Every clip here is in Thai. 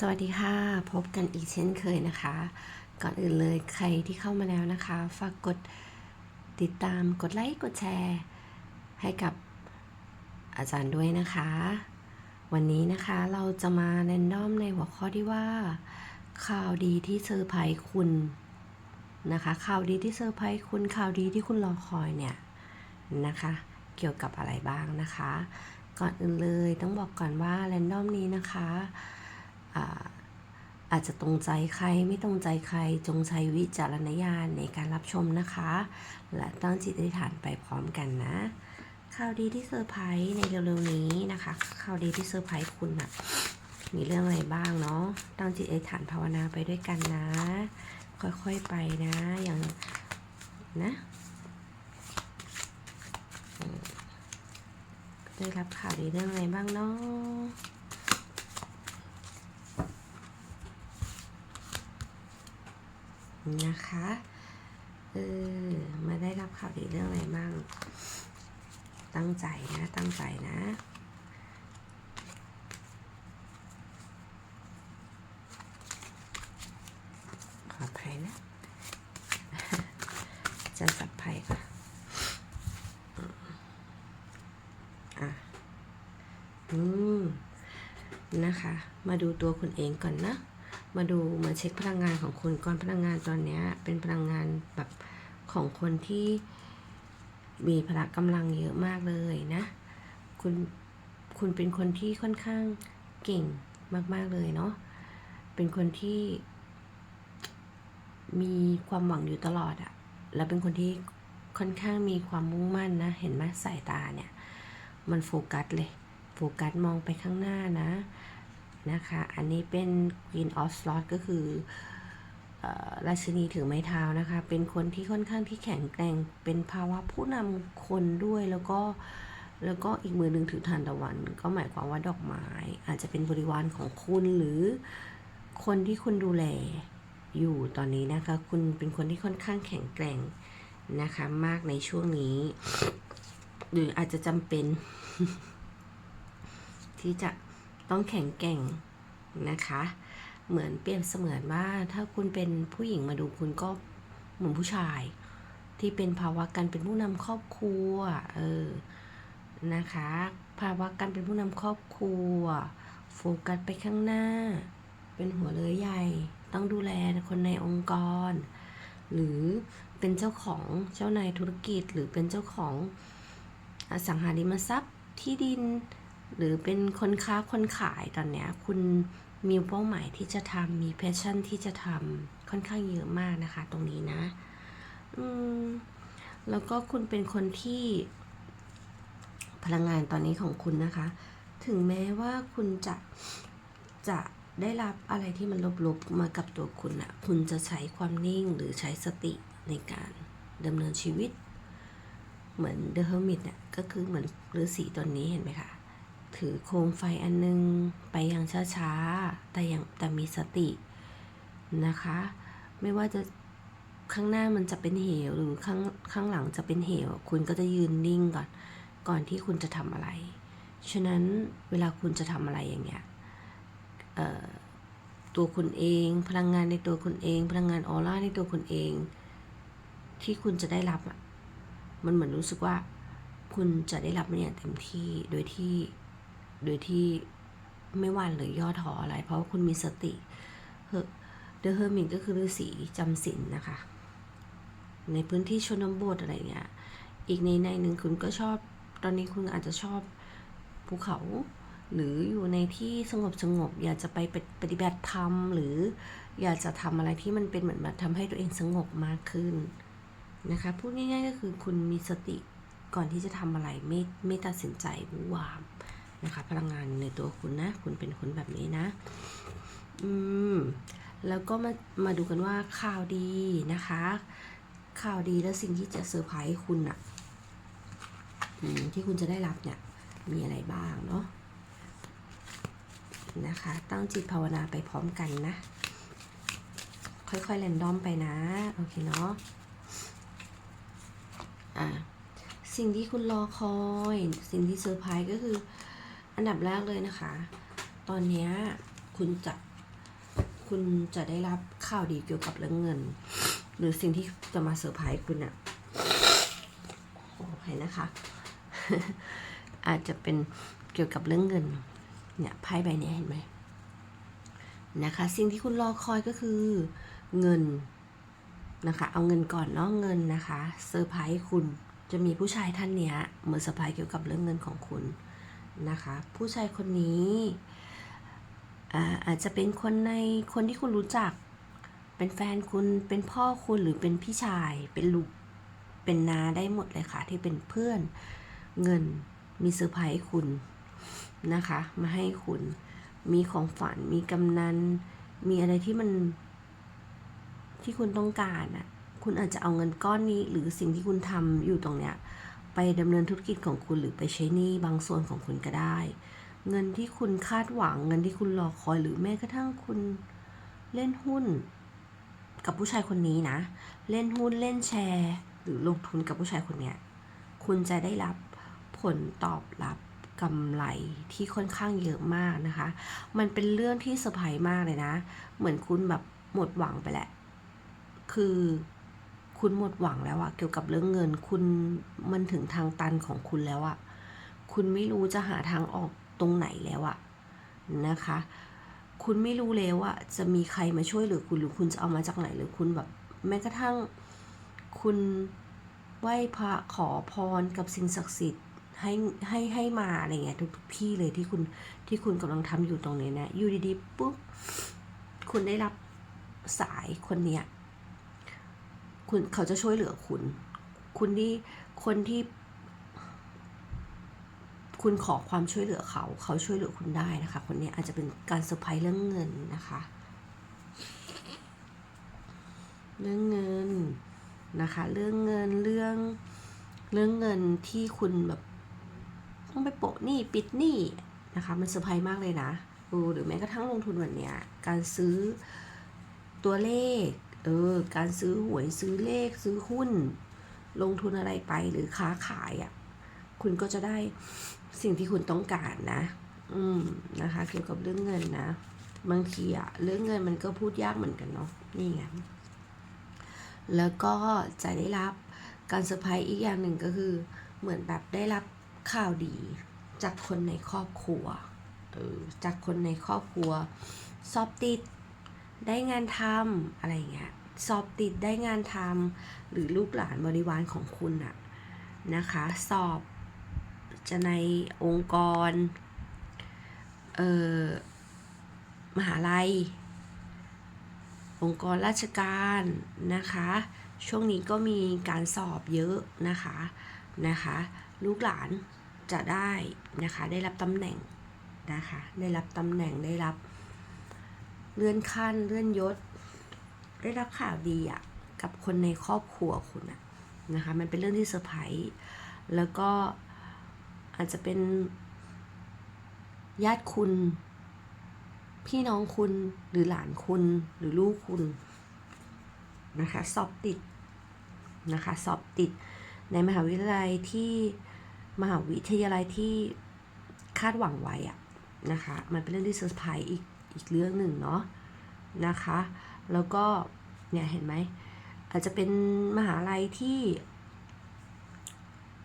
สวัสดีค่ะ พบกันอีกเช่นเคยนะคะ ก่อนอื่นเลยใครที่เข้ามาแล้วนะคะ ฝากกดติดตามกดไลค์กดแชร์ ให้กับอาจารย์ด้วยนะคะ วันนี้นะคะเราจะมาแรนดอมในหัวข้อที่ว่า ข่าวดีที่เซอร์ไพรส์คุณนะคะ ข่าวดีที่เซอร์ไพรส์คุณข่าวดีที่คุณรอคอยเนี่ยนะคะ เกี่ยวกับอะไรบ้างนะคะ ก่อนอื่นเลยต้องบอกก่อนว่าแรนดอมนี้นะคะ อาจจะตรงใจใครไม่ตรงใจใครจงใช้วิจารณญาณในการรับชมนะคะ และตั้งจิตอธิษฐานไปพร้อมกันนะข่าวดีที่เซอร์ไพรส์ในเร็วๆนี้นะคะข่าวดีที่เซอร์ไพรส์คุณอะมีเรื่องอะไรบ้างเนาะตั้งจิตอธิษฐานภาวนาไปด้วยกันนะ ค่อยๆไปนะอย่างนะได้รับข่าวดีเรื่องอะไรบ้างเนาะ นะคะเออมาได้รับข่าวดีเรื่องอะไรบ้าง ตั้งใจนะ ตั้งใจนะขออภัยนะจะสับไพ่ค่ะอะ อืม นะคะ มาดูตัวคุณเองก่อนนะ มาดูมาเช็คพลังงานของคุณก่อนพลังงานตอนนี้เป็นพลังงานแบบของคนที่มีพละกำลังเยอะมากเลยนะ คุณคุณเป็นคนที่ค่อนข้างเก่งมาก ๆ เลยเนาะ เป็นคนที่ มีความหวังอยู่ตลอดอะแล้วเป็นคนที่ค่อนข้างมีความมุ่งมั่นนะ เห็นไหมสายตาเนี่ย มันโฟกัสเลย โฟกัสมองไปข้างหน้านะ นะคะ อันนี้เป็น Queen of Swords ก็คือเอ่อราชินีถือไม้เท้านะคะ เป็นคนที่ค่อนข้างที่แข็งแกร่ง เป็นภาวะผู้นำคนด้วยแล้วก็แล้วก็อีกมือหนึ่งถือทานตะวัน ก็หมายความว่าดอกไม้ อาจจะเป็นบริวารของคุณหรือคนที่คุณดูแลอยู่ตอนนี้นะคะ คุณเป็นคนที่ค่อนข้างแข็งแกร่งนะคะ มากในช่วงนี้ หรืออาจจะจำเป็น ที่จะ ต้องแข็งแกร่งนะคะ เหมือนเปรียบเสมือนว่าถ้าคุณเป็นผู้หญิงมาดูคุณก็เหมือนผู้ชาย ที่เป็นภาวะการเป็นผู้นำครอบครัวเออนะคะ ภาวะการเป็นผู้นำครอบครัว โฟกัสไปข้างหน้า เป็นหัวเรือใหญ่ ต้องดูแลคนในองค์กร หรือเป็นเจ้าของเจ้านายธุรกิจ หรือเป็นเจ้าของอสังหาริมทรัพย์ที่ดิน หรือเป็นคนค้าคนขายตอนเนี้ยคุณมีเป้าหมายที่จะทำมีแพชชั่นที่จะทำค่อนข้างเยอะมากนะคะ ตรงนี้นะอืแล้วก็คุณเป็นคนที่พลังงานตอนนี้ของคุณนะคะ ถึงแม้ว่าคุณจะจะได้รับอะไรที่มันลบๆมากับตัวคุณอะคุณจะใช้ความนิ่งหรือใช้สติในการดำเนินชีวิต เหมือนเดอะเฮอร์มิตเนี่ยก็คือเหมือนฤาษีตนนี้เห็นไหมคะ ถือโคมไฟอันนึง ไปอย่างช้าๆ แต่อยังแต่มีสตินะคะ ไม่ว่าจะข้างหน้ามันจะเป็นเหวหรือข้างข้างหลังจะเป็นเหว คุณก็จะยืนนิ่งก่อน ก่อนที่คุณจะทำอะไร ฉะนั้นเวลาคุณจะทำอะไรอย่างเงี้ยตัวคุณเอง พลังงานในตัวคุณเอง พลังงานออร่าในตัวคุณเอง ที่คุณจะได้รับอะมันเหมือนรู้สึกว่า คุณจะได้รับมันอย่างเต็มที่โดยที่ โดยที่ไม่หวั่นหรือย่อท้ออะไร เพราะว่าคุณมีสติเดอะเฮอร์มินก็คือฤาษีจำศีลนะคะ ในพื้นที่ชนบทอะไรเงี้ย อีกในในหนึ่งคุณก็ชอบ ตอนนี้คุณอาจจะชอบภูเขา หรืออยู่ในที่สงบสงบ อยากจะไปปฏิบัติธรรม หรืออยากจะทำอะไรที่มันเป็นเหมือนแบบทำให้ตัวเองสงบมากขึ้นนะคะ พูดง่ายๆก็คือคุณมีสติก่อนที่จะทำอะไรไม่ไม่ตัดสินใจวู่วาม นะคะ พลังงานในตัวคุณนะ คุณเป็นคนแบบนี้นะ อืม แล้วก็มามาดูกันว่าข่าวดีนะคะ ข่าวดีและสิ่งที่จะเซอร์ไพรส์คุณอะที่คุณจะได้รับเนี่ย มีอะไรบ้างเนาะนะคะ ตั้งจิตภาวนาไปพร้อมกันนะ ค่อยๆแรนดอมไปนะ โอเคเนาะอะสิ่งที่คุณรอคอย สิ่งที่เซอร์ไพรส์ก็คือ อันดับแรกเลยนะคะ ตอนนี้คุณจะคุณจะได้รับข่าวดีเกี่ยวกับเรื่องเงิน หรือสิ่งที่จะมาเซอร์ไพรส์คุณอะโอเคนะคะ อาจจะเป็นเกี่ยวกับเรื่องเงิน เนี่ยไพ่ใบนี้เห็นไหมนะคะ สิ่งที่คุณรอคอยก็คือเงินนะคะ เอาเงินก่อนเนาะเงินนะคะเซอร์ไพรส์คุณจะมีผู้ชายท่านเนี้ยมาเซอร์ไพรส์เกี่ยวกับเรื่องเงินของคุณ นะคะ ผู้ชายคนนี้อาอาจจะเป็นคนในคนที่คุณรู้จัก เป็นแฟนคุณเป็นพ่อคุณหรือเป็นพี่ชาย เป็นลูกเป็นนาได้หมดเลยค่ะ ที่เป็นเพื่อนเงินมีเซอร์ไพรส์คุณนะคะ มาให้คุณมีของฝันมีกำนัน มีอะไรที่มันที่คุณต้องการอะคุณอาจจะเอาเงินก้อนนี้หรือสิ่งที่คุณทำอยู่ตรงเนี้ย ไปดำเนินธุรกิจของคุณหรือไปใช้หนี้บางส่วนของคุณก็ได้ เงินที่คุณคาดหวัง เงินที่คุณรอคอยหรือแม้กระทั่งคุณเล่นหุ้น กับผู้ชายคนนี้นะ เล่นหุ้นเล่นแชร์ หรือลงทุนกับผู้ชายคนเนี้ยคุณจะได้รับผลตอบรับกำไรที่ค่อนข้างเยอะมากนะคะ มันเป็นเรื่องที่เซอร์ไพรส์มากเลยนะ เหมือนคุณแบบหมดหวังไปแหละ คือ คุณหมดหวังแล้วอะเกี่ยวกับเรื่องเงิน คุณมันถึงทางตันของคุณแล้วอะคุณไม่รู้จะหาทางออกตรงไหนแล้วอะนะคะ คุณไม่รู้แล้วว่าจะมีใครมาช่วยหรือคุณหรือคุณจะเอามาจากไหนหรือคุณแบบแม้กระทั่งคุณไหว้พระขอพรกับสิ่งศักดิ์สิทธิ์ให้ให้ให้มาอะไรเงี้ยทุกๆที่เลยที่คุณที่คุณกำลังทำอยู่ตรงนี้นะอยู่ดีๆปุ๊บคุณได้รับสายคนเนี้ย คุณเขาจะช่วยเหลือคุณ คุณที่คนที่ คุณขอความช่วยเหลือเขา เขาช่วยเหลือคุณได้นะคะ คนนี้อาจจะเป็นการเซอร์ไพรส์เรื่องเงินนะคะ เรื่องเงินนะคะ เรื่องเงินเรื่องเรื่องเงินที่คุณแบบต้องไปโปะหนี้ปิดหนี้นะคะ มันเซอร์ไพรส์มากเลยนะหรือแม้กระทั่งลงทุนวันเนี้ยการซื้อตัวเลข เออ การซื้อหวยซื้อเลขซื้อหุ้น ลงทุนอะไรไปหรือค้าขายอะ่ะ คุณก็จะได้สิ่งที่คุณต้องการนะ อืมนะคะ เกี่ยวกับเรื่องเงินนะ บางทีอะเรื่องเงินมันก็พูดยากเหมือนกันเนาะนี่ไงแล้วก็จะได้รับการเซอร์ไพรส์อีกอย่างหนึ่งก็คือ เหมือนแบบได้รับข่าวดี จากคนในครอบครัว เออจากคนในครอบครัว สอบติด ได้งานทำอะไรเงี้ยสอบติดได้งานทำหรือลูกหลานบริวารของคุณอะนะคะ สอบจะในองค์กรเอ่อมหาลัย องค์กรราชการนะคะ ช่วงนี้ก็มีการสอบเยอะนะคะนะคะ ลูกหลานจะได้นะคะได้รับตำแหน่งนะคะ ได้รับตำแหน่งได้รับ เลื่อนขั้น เลื่อนยศ ได้รับข่าวดีอะกับคนในครอบครัวคุณอะนะคะ มันเป็นเรื่องที่เซอร์ไพรส์ แล้วก็อาจจะเป็นญาติคุณ พี่น้องคุณหรือหลานคุณหรือลูกคุณนะคะสอบติดนะคะสอบติดในมหาวิทยาลัยที่มหาวิทยาลัยที่คาดหวังไว้อะนะคะ มันเป็นเรื่องที่เซอร์ไพรส์อีก อีกเรื่องหนึ่งเนาะนะคะ แล้วก็เนี่ยเห็นไหมอาจจะเป็นมหาลัยที่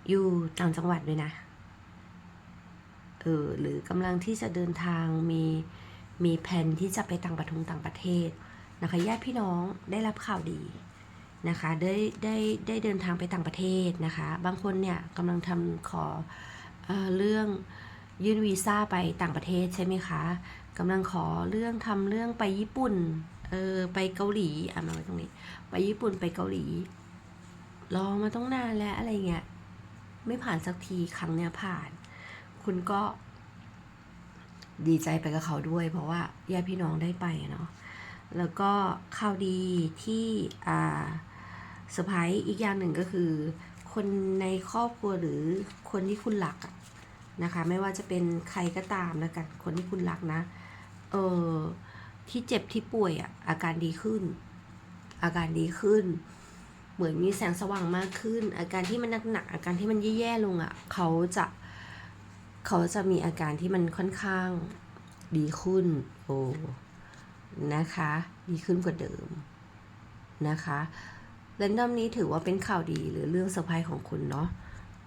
อยู่ต่างจังหวัดด้วยนะเออหรือกำลังที่จะเดินทางมีมีแผนที่จะไปต่างประทงต่างประเทศนะคะญาติพี่น้องได้รับข่าวดีนะคะได้ได้ได้เดินทางไปต่างประเทศนะคะ บางคนเนี่ยกำลังทำขอเออเรื่องยื่นวีซ่าไปต่างประเทศใช่ไหมคะ กำลังขอเรื่องทำเรื่องไปญี่ปุ่น เออ ไปเกาหลี อะมาไว้ตรงนี้ ไปญี่ปุ่นไปเกาหลี รอมาต้องนานแล้วอะไรเงี้ย ไม่ผ่านสักทีครั้งเนี้ยผ่าน คุณก็ดีใจไปกับเขาด้วย เพราะว่าญาติพี่น้องได้ไปเนาะ แล้วก็ข่าวดีที่อ่าเซอร์ไพรส์อีกอย่างหนึ่งก็คือ คนในครอบครัวหรือคนที่คุณรักนะคะ ไม่ว่าจะเป็นใครก็ตามแล้วกัน คนที่คุณรักนะ เออที่เจ็บที่ป่วยอะอาการดีขึ้น อาการดีขึ้น เหมือนมีแสงสว่างมากขึ้น อาการที่มันหนักๆอาการที่มันแย่ๆลงอะ่ะเขาจะเขาจะมีอาการที่มันค่อนข้างดีขึ้นโอ้นะคะ ดีขึ้นกว่าเดิมนะคะเรนดอมนี้ถือว่าเป็นข่าวดีหรือเรื่องเซอร์ไพรส์ของคุณเนาะ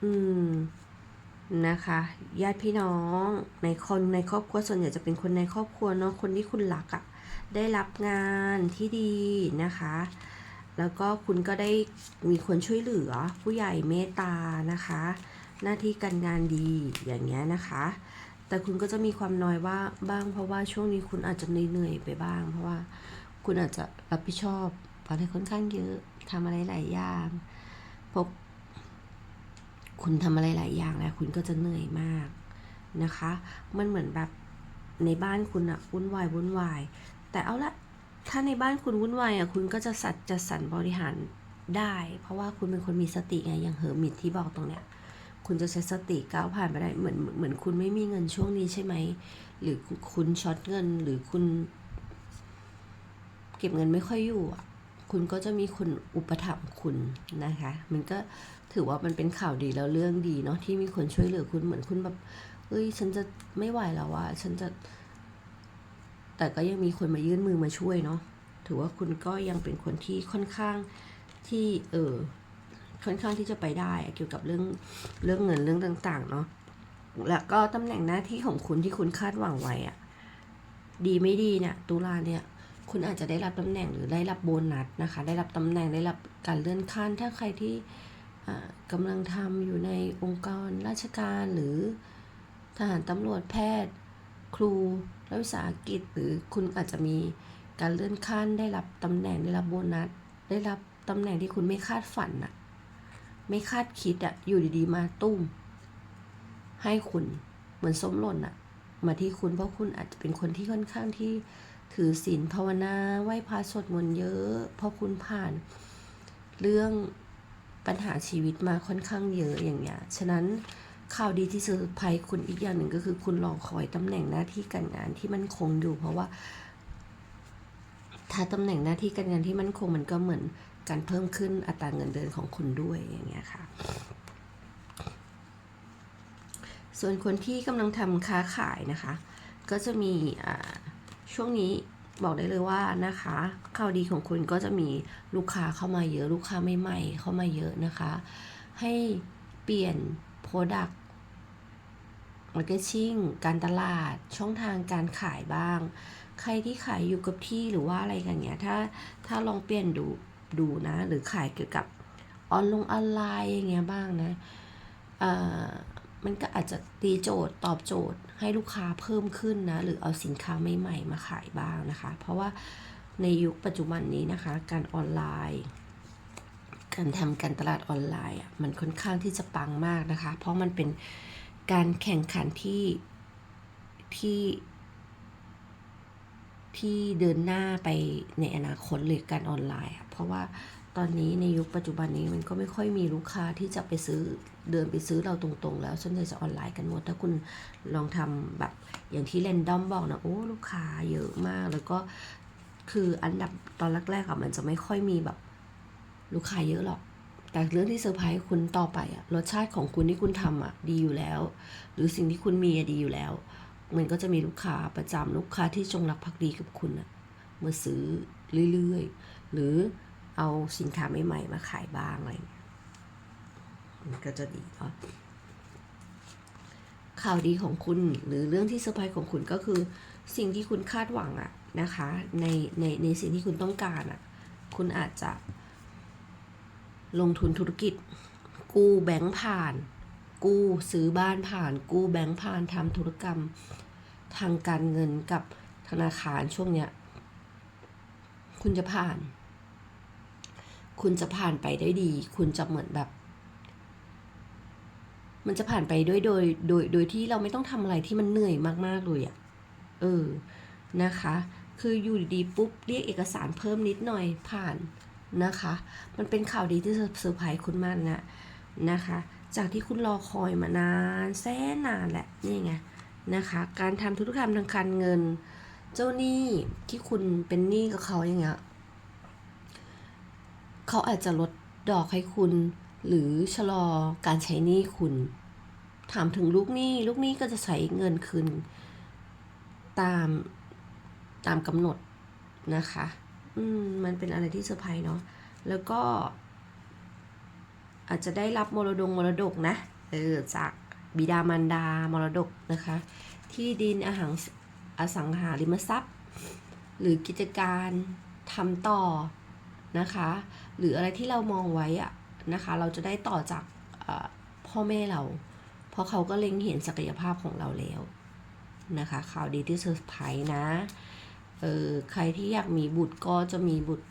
อืม นะคะ ญาติพี่น้องในคนในครอบครัวส่วนใหญ่จะเป็นคนในครอบครัวเนาะคนที่คุณรักอะ่ะได้รับงานที่ดีนะคะ แล้วก็คุณก็ได้มีคนช่วยเหลือผู้ใหญ่เมตตานะคะ หน้าที่การงานดีอย่างเงี้ยนะคะ แต่คุณก็จะมีความน้อยว่าบ้างเพราะว่าช่วงนี้คุณอาจจะเหนื่อยไปบ้าง เพราะว่าคุณอาจจะรับผิดชอบอะไรค่อนข้างเยอะทำอะไรหลายอย่างพบ คุณทำอะไรหลายอย่างแล้วคุณก็จะเหนื่อยมากนะคะ มันเหมือนแบบในบ้านคุณอะวุ่นวายวุ่นวาย แต่เอาละถ้าในบ้านคุณวุ่นวายอะคุณก็จะสัดจะสรรบริหารได้ เพราะว่าคุณเป็นคนมีสติไงอย่างเฮอร์มิตที่บอกตรงเนี้ยคุณจะใช้สติก้าวผ่านไปได้เหมือนเหมือนคุณไม่มีเงินช่วงนี้ใช่ไหม หรือคุณช็อตเงินหรือคุณ เก็บเงินไม่ค่อยอยู่อะคุณก็จะมีคนอุปถัมภ์คุณนะคะ มันก็ ถือว่ามันเป็นข่าวดีแล้วเรื่องดีเนาะที่มีคนช่วยเหลือคุณเหมือนคุณแบบเฮ้ย ฉันจะไม่ไหวแล้วอะฉันจะ แต่ก็ยังมีคนมายื่นมือมาช่วยเนาะถือว่าคุณก็ยังเป็นคนที่ค่อนข้างที่เออค่อนข้างที่จะไปได้เกี่ยวกับเรื่องเรื่องเงินเรื่องต่าง ๆ เนาะแล้วก็ตำแหน่งหน้าที่ของคุณที่คุณคาดหวังไว้อะดีไม่ดีเนี่ยตุลาเนี่ย คุณอาจจะได้รับตำแหน่งหรือได้รับโบนัสนะคะ ได้รับตำแหน่งได้รับการเลื่อนขั้นถ้าใครที่ กำลังทำอยู่ในองค์กรราชการหรือทหารตำรวจแพทย์ ครูรัฐวิสาหกิจ หรือคุณอาจจะมีการเลื่อนขั้นได้รับตำแหน่งได้รับโบนัส ได้รับตำแหน่งที่คุณไม่คาดฝันอะไม่คาดคิดอะอยู่ดีๆมาตุ้ม ให้คุณเหมือนส้มหล่นอะมาที่คุณเพราะคุณอาจจะเป็นคนที่ค่อนข้างที่ถือศีลภาวนาไหว้พระสวดมนต์เยอะ เพราะคุณผ่าน เรื่อง ปัญหาชีวิตมาค่อนข้างเยอะอย่างเงี้ย ฉะนั้นข่าวดีที่เซอร์ไพรส์คุณอีกอย่างหนึ่งก็คือคุณรอคอยตำแหน่งหน้าที่การงานที่มันคงอยู่ เพราะว่า ถ้าตำแหน่งหน้าที่การงานที่มันคงมันก็เหมือนการเพิ่มขึ้นอัตราเงินเดือนของคุณด้วยอย่างเงี้ยค่ะ ส่วนคนที่กำลังทำค้าขายนะคะ ก็จะมีอ่าช่วงนี้ บอกได้เลยว่านะคะข่าวดีของคุณก็จะมีลูกค้าเข้ามาเยอะลูกค้าใหม่ๆเข้ามาเยอะนะคะ ให้เปลี่ยน Product Marketing การตลาดช่องทางการขายบ้าง ใครที่ขายอยู่กับที่หรือว่าอะไรกันเงี้ยถ้าถ้าลองเปลี่ยนดูดูนะ หรือขายเกี่ยวกับออนลงออนไลน์อย่างเงี้ยบ้างนะเอ่อมันก็อาจจะตีโจทย์ตอบโจทย์ ให้ลูกค้าเพิ่มขึ้นนะหรือเอาสินค้าใหม่ๆมาขายบ้างนะคะ เพราะว่าในยุคปัจจุบันนี้นะคะ การออนไลน์การทำการตลาดออนไลน์อะมันค่อนข้างที่จะปังมากนะคะ เพราะมันเป็นการแข่งขันที่ที่ ที่เดินหน้าไปในอนาคตเลยการออนไลน์ เพราะว่า ตอนนี้ในยุคปัจจุบันนี้มันก็ไม่ค่อยมีลูกค้าที่จะไปซื้อเดินไปซื้อเราตรงๆ แล้วส่วนใหญ่จะออนไลน์กันหมด ถ้าคุณลองทำแบบอย่างที่เรนดอมบอกนะโอ้ลูกค้าเยอะมากแล้วก็คืออันดับตอนแรกๆอะมันจะไม่ค่อยมีแบบลูกค้าเยอะหรอก แต่เรื่องที่เซอร์ไพรส์คุณต่อไปอะรสชาติของคุณที่คุณทำอะดีอยู่แล้ว หรือสิ่งที่คุณมีอะดีอยู่แล้ว มันก็จะมีลูกค้าประจำลูกค้าที่จงรักภักดีกับคุณอะมาซื้อเรื่อยๆ หรือ เอาสินค้าใหม่ๆมาขายบ้างอะไรเงี้ยมันก็จะดีเนาะข่าวดีของคุณหรือเรื่องที่เซอร์ไพรส์ของคุณก็คือ สิ่งที่คุณคาดหวังอะนะคะในในในสิ่งที่คุณต้องการอะคุณอาจจะ ลงทุนธุรกิจ กู้แบงก์ผ่าน กู้ซื้อบ้านผ่าน กู้แบงก์ผ่านทำธุรกรรมทางการเงินกับธนาคารช่วงเนี้ย คุณจะผ่าน คุณจะผ่านไปได้ดี คุณจะเหมือนแบบ มันจะผ่านไปด้วยโดย โดย โดยที่เราไม่ต้องทำอะไรที่มันเหนื่อยมากๆเลยอะ่ะ เออ นะคะ คืออยู่ดีปุ๊บเรียกเอกสารเพิ่มนิดหน่อยผ่านนะคะ มันเป็นข่าวดีที่เซอร์ไพรส์คุณมากนะนะคะ จากที่คุณรอคอยมานานแสนนานแหละนี่ไงนะคะ การทำธุรกรรมทางการเงิน เจ้าหนี้ที่คุณเป็นหนี้กับเขาอย่างเงี้ย เขาอาจจะลดดอกให้คุณ หรือชะลอการใช้หนี้คุณ ถามถึงลูกหนี้ ลูกหนี้ก็จะใช้เงินคืนตามตามกำหนดนะคะ อืม มันเป็นอะไรที่เซอร์ไพรส์เนาะ แล้วก็ อาจจะได้รับมรดงมรดกนะ เออ จากบิดามารดามรดกนะคะ ที่ดินอาหารอสังหาริมทรัพย์ หรือกิจการทำต่อ นะคะ หรืออะไรที่เรามองไว้อะนะคะ เราจะได้ต่อจากพ่อแม่เรา เพราะเขาก็เล็งเห็นศักยภาพของเราแล้วนะคะข่าวดีที่เซอร์ไพรส์นะเออใครที่อยากมีบุตรก็จะมีบุตร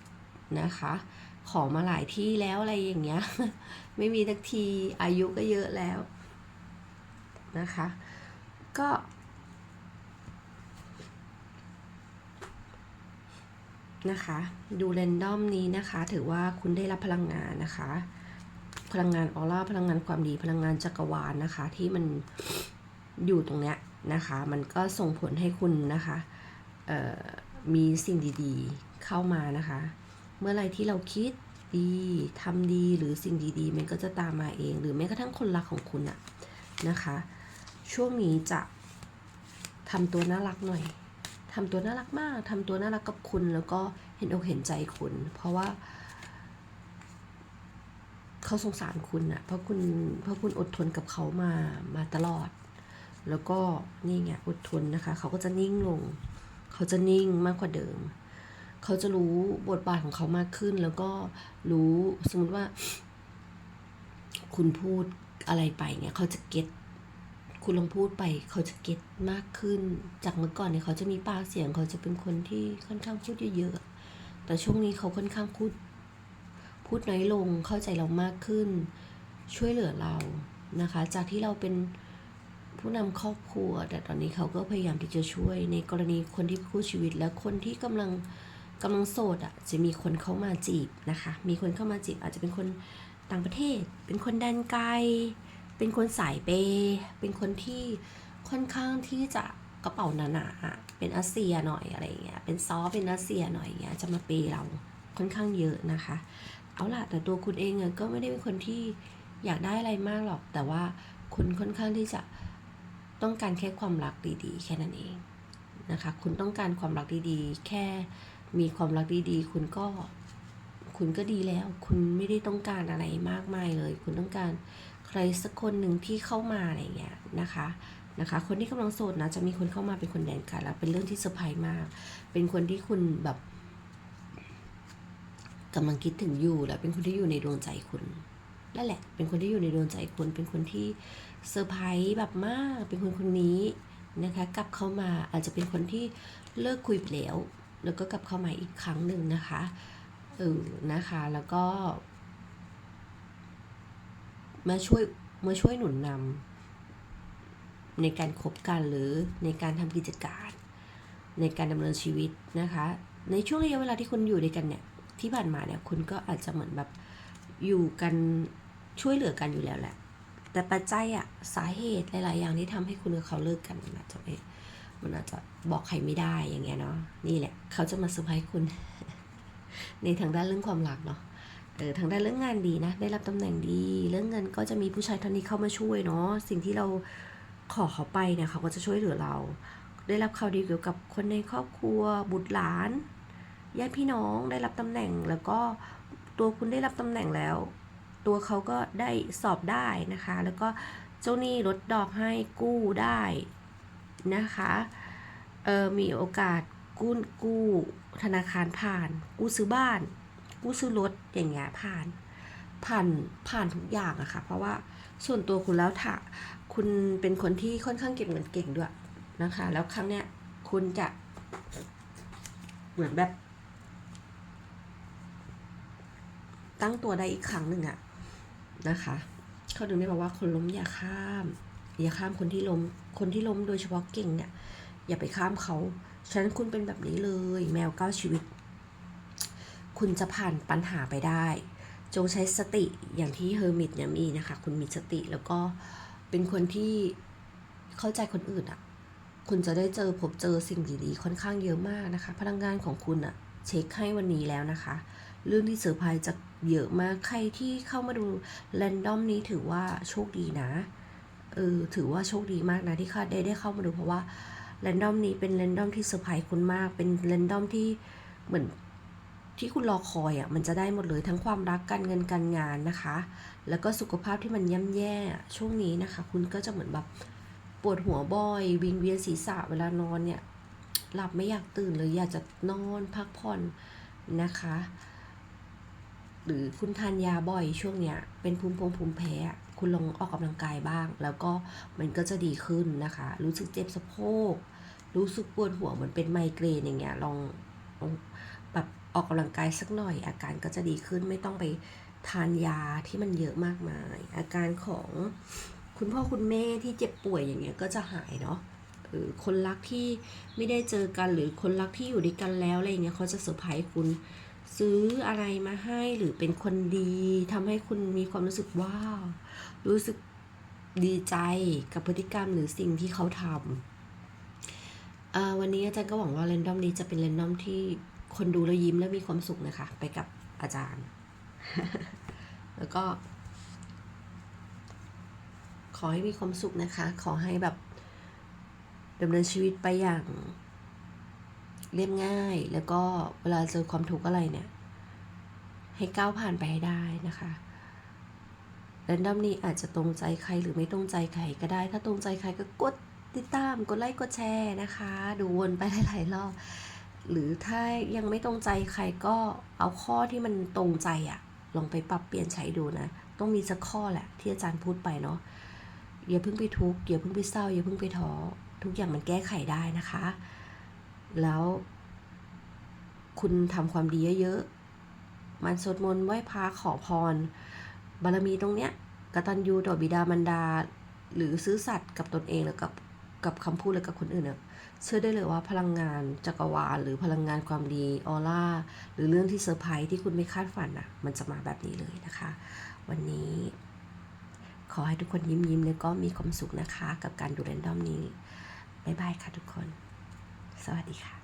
นะคะ ขอมาหลายที่แล้วอะไรอย่างเงี้ย ไม่มีทักทีอายุก็เยอะแล้วนะคะ ก็ นะคะ ดูเรนดอมนี้นะคะ ถือว่าคุณได้รับพลังงานนะคะ พลังงานออร่าพลังงานความดีพลังงานจักรวาลนะคะ ที่มันอยู่ตรงเนี้ยนะคะ มันก็ส่งผลให้คุณนะคะมีสิ่งดีๆเข้ามานะคะ เมื่อไรที่เราคิดดีทำดีหรือสิ่งดีๆ มันก็จะตามมาเอง หรือแม้กระทั่งคนรักของคุณอะนะคะ ช่วงนี้จะทำตัวน่ารักหน่อย ทำตัวน่ารักมากทำตัวน่ารักกับคุณ แล้วก็เห็นอกเห็นใจคุณ เพราะว่า เขาสงสารคุณอะเพราะคุณเพราะคุณอดทนกับเขามามาตลอด แล้วก็นี่ไงอดทนนะคะ เขาก็จะนิ่งลง เขาจะนิ่งมากกว่าเดิม เขาจะรู้บทบาทของเขามากขึ้น แล้วก็รู้สมมติว่า คุณพูดอะไรไปเนี่ยเขาจะเก็ต คุณลองพูดไปเขาจะเก็ตมากขึ้น จากเมื่อก่อนเนี่ยเขาจะมีปากเสียงเขาจะเป็นคนที่ค่อนข้างพูดเยอะๆ แต่ช่วงนี้เขาค่อนข้างพูด พูดน้อยลงเข้าใจเรามากขึ้น ช่วยเหลือเรานะคะ จากที่เราเป็นผู้นำครอบครัว แต่ตอนนี้เขาก็พยายามที่จะช่วยในกรณีคนที่คู่ชีวิตและคนที่กำลังกำลังโสดอะจะมีคนเข้ามาจีบนะคะ มีคนเข้ามาจีบอาจจะเป็นคนต่างประเทศ เป็นคนแดนไกล เป็นคนสายเปย์เป็นคนที่ค่อนข้างที่จะกระเป๋าหนาๆอะเป็นอาเซียหน่อยอะไรเงี้ย เป็นซอเป็นอาเซียหน่อยอย่างเงี้ย จะมาเปย์เราค่อนข้างเยอะนะคะ เอาล่ะ แต่ตัวคุณเองก็ไม่ได้เป็นคนที่อยากได้อะไรมากหรอก แต่ว่าคุณค่อนข้างที่จะต้องการแค่ความรักดีๆ แค่นั้นเองนะคะ คุณต้องการความรักดีๆ แค่มีความรักดีๆ คุณก็คุณก็ดีแล้ว คุณไม่ได้ต้องการอะไรมากมายเลย คุณต้องการ รสักคนหนึ่งที่เข้ามาอะไรเงี้ยนะคะนะคะ คนที่กำลังโสดนะจะมีคนเข้ามาเป็นคนแดนกันแล้วเป็นเรื่องที่เซอร์ไพรส์มาก เป็นคนที่คุณแบบกำลังคิดถึงอยู่แล้วเป็นคนที่อยู่ในดวงใจคุณนั่นแหละ เป็นคนที่อยู่ในดวงใจคุณ เป็นคนที่เซอร์ไพรส์แบบมาก เป็นคนคนนี้นะคะกลับเข้ามาอาจจะเป็นคนที่เลิกคุยไปแล้ว แล้วก็กลับเข้ามาอีกครั้งหนึ่งนะคะเออนะคะแล้วก็ มาช่วยมาช่วยหนุนนำในการคบกันหรือในการทำกิจการในการดำเนินชีวิตนะคะ ในช่วงระยะเวลาที่คุณอยู่ด้วยกันเนี่ยที่ผ่านมาเนี่ยคุณก็อาจจะเหมือนแบบอยู่กันช่วยเหลือกันอยู่แล้วแหละ แต่ปัจจัยอะสาเหตุหลาย ๆ อย่างที่ทำให้คุณกับเขาเลิกกันมันอาจจะไม่มันอาจจะบอกใครไม่ได้อย่างเงี้ยเนาะนี่แหละ เขาจะมาเซอร์ไพรส์คุณ ในทางด้านเรื่องความรักเนาะ เออทางด้านเรื่องงานดีนะ ได้รับตำแหน่งดี เรื่องเงินก็จะมีผู้ชายท่านนี้เข้ามาช่วยเนาะสิ่งที่เราขอเขาไปเนี่ยเขาก็จะช่วยเหลือเรา ได้รับข่าวดีเกี่ยวกับคนในครอบครัว บุตรหลานญาติพี่น้องได้รับตำแหน่งแล้วก็ตัวคุณได้รับตำแหน่งแล้ว ตัวเขาก็ได้สอบได้นะคะ แล้วก็เจ้าหนี้ลดดอกให้กู้ได้นะคะเออมีโอกาสกู้กู้ธนาคารผ่าน กู้ซื้อบ้าน กู้ซื้อรถอย่างเงี้ยผ่านผ่านผ่านทุกอย่างอะค่ะ เพราะว่าส่วนตัวคุณแล้วถ้าคุณเป็นคนที่ค่อนข้างเก็บเงินเก่งด้วยนะคะ แล้วครั้งเนี้ยคุณจะเหมือนแบบ ตั้งตัวได้อีกครั้งหนึ่งอะนะคะเขาถึงได้บอกว่าคนล้มอย่าข้าม อย่าข้ามคนที่ล้มคนที่ล้มโดยเฉพาะเก่งเนี่ย อย่าไปข้ามเขาฉะนั้นคุณเป็นแบบนี้เลย แมวเก้าชีวิต คุณจะผ่านปัญหาไปได้ จงใช้สติอย่างที่เฮอร์มิตเนี่ยมีนะคะ คุณมีสติแล้วก็เป็นคนที่เข้าใจคนอื่นอะ่ะ คุณจะได้เจอพบเจอสิ่งดีๆ ค่อนข้างเยอะมากนะคะ พลังงานของคุณอะ่ะ เช็คให้วันนี้แล้วนะคะ เรื่องที่เซอร์ไพรส์จะเยอะมาก ใครที่เข้ามาดูแรนดอมนี้ถือว่าโชคดีนะ เออ ถือว่าโชคดีมากนะที่เข้าได้ได้เข้ามาดูเพราะว่าแรนดอมนี้เป็นแรนดอมที่เซอร์ไพรส์คุณมาก เป็นแรนดอมที่เหมือน ที่คุณรอคอยอะมันจะได้หมดเลยทั้งความรักการเงินการงานนะคะ แล้วก็สุขภาพที่มันย่ำแย่ช่วงนี้นะคะ คุณก็จะเหมือนแบบปวดหัวบ่อยวิงเวียนศีรษะเวลานอนเนี่ยหลับไม่อยากตื่นเลยอยากจะนอนพักผ่อนนะคะ หรือคุณทานยาบ่อยช่วงเนี้ยเป็นภูมิพงภูมิแพ้คุณลองออกกำลังกายบ้าง แล้วก็มันก็จะดีขึ้นนะคะ รู้สึกเจ็บสะโพก รู้สึกปวดหัวเหมือนเป็นไมเกรนอย่างเงี้ยลองลองแบบ ออกกำลังกายสักหน่อย อาการก็จะดีขึ้นไม่ต้องไปทานยาที่มันเยอะมากมาย อาการของคุณพ่อคุณแม่ที่เจ็บป่วยอย่างเงี้ยก็จะหายเนาะคนรักที่ไม่ได้เจอกันหรือคนรักที่อยู่ด้วยกันแล้วอะไรเงี้ยเขาจะเซอร์ไพรส์คุณซื้ออะไรมาให้หรือเป็นคนดีทำให้คุณมีความรู้สึกว้าวรู้สึกดีใจกับพฤติกรรมหรือสิ่งที่เขาทำวันนี้อาจารย์ก็หวังว่าเรนดอมนี้จะเป็นเรนดอมที่ คนดูแล้วยิ้มและมีความสุขนะคะไปกับอาจารย์ แล้วก็ ขอให้มีความสุขนะคะ ขอให้แบบดำเนินชีวิตไปอย่าง เรียบง่าย แล้วก็เวลาเจอความทุกข์อะไรเนี่ย ให้ก้าวผ่านไปให้ได้นะคะเรนดอมนี้อาจจะตรงใจใครหรือไม่ตรงใจใครก็ได้ ถ้าตรงใจใครก็กดติดตาม กดไลค์ กดแชร์นะคะ ดูวนไปหลายๆรอบ หรือถ้ายังไม่ตรงใจใครก็เอาข้อที่มันตรงใจอะลองไปปรับเปลี่ยนใช้ดูนะ ต้องมีสักข้อแหละที่อาจารย์พูดไปเนาะอย่าเพิ่งไปทุกข์อย่าเพิ่งไปเศร้าอย่าเพิ่งไปท้อทุกอย่างมันแก้ไขได้นะคะ แล้ว คุณทำความดีเยอะๆมันสวดมนต์ไหว้พระขอพร บารมีตรงเนี้ยกตัญญูต่อบิดามารดา หรือซื่อสัตย์กับตนเองแล้วกับกับคำพูดและกับคนอื่นเนี่ย เชื่อได้เลยว่าพลังงานจักรวาลหรือพลังงานความดีออร่าหรือเรื่องที่เซอร์ไพรส์ที่คุณไม่คาดฝันอะ มันจะมาแบบนี้เลยนะคะ วันนี้ ขอให้ทุกคนยิ้มยิ้มแล้วก็มีความสุขนะคะ กับการดูเรนดอมนี้บ๊ายบายค่ะทุกคน สวัสดีค่ะ